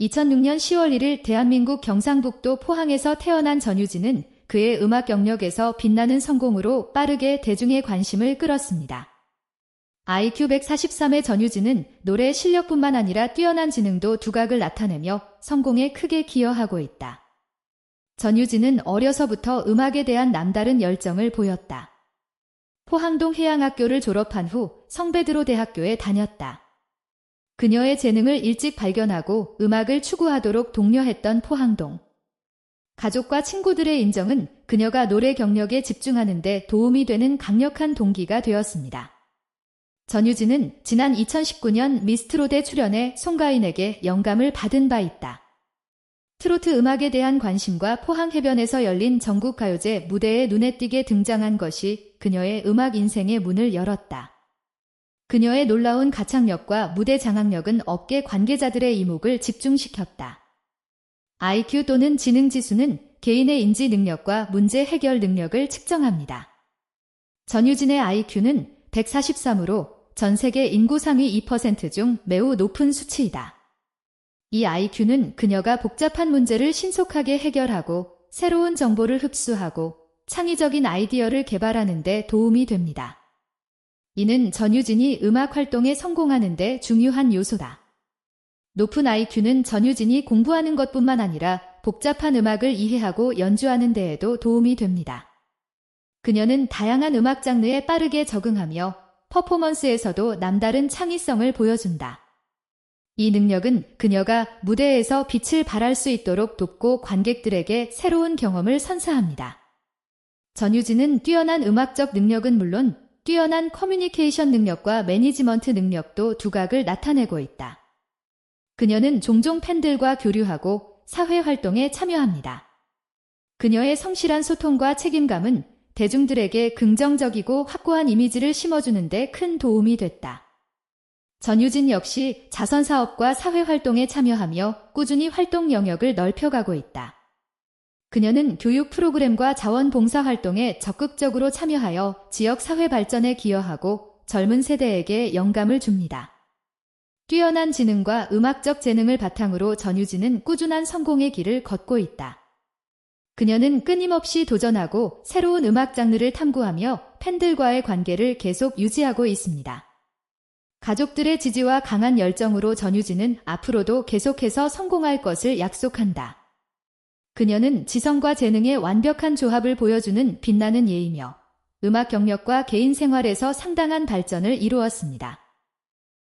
2006년 10월 1일 대한민국 경상북도 포항에서 태어난 전유진은 그의 음악 경력에서 빛나는 성공으로 빠르게 대중의 관심을 끌었습니다. IQ 143의 전유진은 노래 실력뿐만 아니라 뛰어난 지능도 두각을 나타내며 성공에 크게 기여하고 있다. 전유진은 어려서부터 음악에 대한 남다른 열정을 보였다. 포항동 해양학교를 졸업한 후 성베드로 대학교에 다녔다. 그녀의 재능을 일찍 발견하고 음악을 추구하도록 독려했던 포항동. 가족과 친구들의 인정은 그녀가 노래 경력에 집중하는데 도움이 되는 강력한 동기가 되었습니다. 전유진은 지난 2019년 미스트롯에 출연해 송가인에게 영감을 받은 바 있다. 트로트 음악에 대한 관심과 포항 해변에서 열린 전국 가요제 무대에 눈에 띄게 등장한 것이 그녀의 음악 인생의 문을 열었다. 그녀의 놀라운 가창력과 무대 장악력은 업계 관계자들의 이목을 집중시켰다. IQ 또는 지능 지수는 개인의 인지 능력과 문제 해결 능력을 측정합니다. 전유진의 IQ는 143으로 전 세계 인구 상위 2%중 매우 높은 수치이다. 이 IQ는 그녀가 복잡한 문제를 신속하게 해결하고 새로운 정보를 흡수하고 창의적인 아이디어를 개발하는 데 도움이 됩니다. 이는 전유진이 음악 활동에 성공하는 데 중요한 요소다. 높은 IQ는 전유진이 공부하는 것뿐만 아니라 복잡한 음악을 이해하고 연주하는 데에도 도움이 됩니다. 그녀는 다양한 음악 장르에 빠르게 적응하며 퍼포먼스에서도 남다른 창의성을 보여준다. 이 능력은 그녀가 무대에서 빛을 발할 수 있도록 돕고 관객들에게 새로운 경험을 선사합니다. 전유진은 뛰어난 음악적 능력은 물론 뛰어난 커뮤니케이션 능력과 매니지먼트 능력도 두각을 나타내고 있다. 그녀는 종종 팬들과 교류하고 사회 활동에 참여합니다. 그녀의 성실한 소통과 책임감은 대중들에게 긍정적이고 확고한 이미지를 심어주는데 큰 도움이 됐다. 전유진 역시 자선 사업과 사회 활동에 참여하며 꾸준히 활동 영역을 넓혀가고 있다. 그녀는 교육 프로그램과 자원봉사 활동에 적극적으로 참여하여 지역 사회 발전에 기여하고 젊은 세대에게 영감을 줍니다. 뛰어난 지능과 음악적 재능을 바탕으로 전유진은 꾸준한 성공의 길을 걷고 있다. 그녀는 끊임없이 도전하고 새로운 음악 장르를 탐구하며 팬들과의 관계를 계속 유지하고 있습니다. 가족들의 지지와 강한 열정으로 전유진은 앞으로도 계속해서 성공할 것을 약속한다. 그녀는 지성과 재능의 완벽한 조합을 보여주는 빛나는 예이며 음악 경력과 개인 생활에서 상당한 발전을 이루었습니다.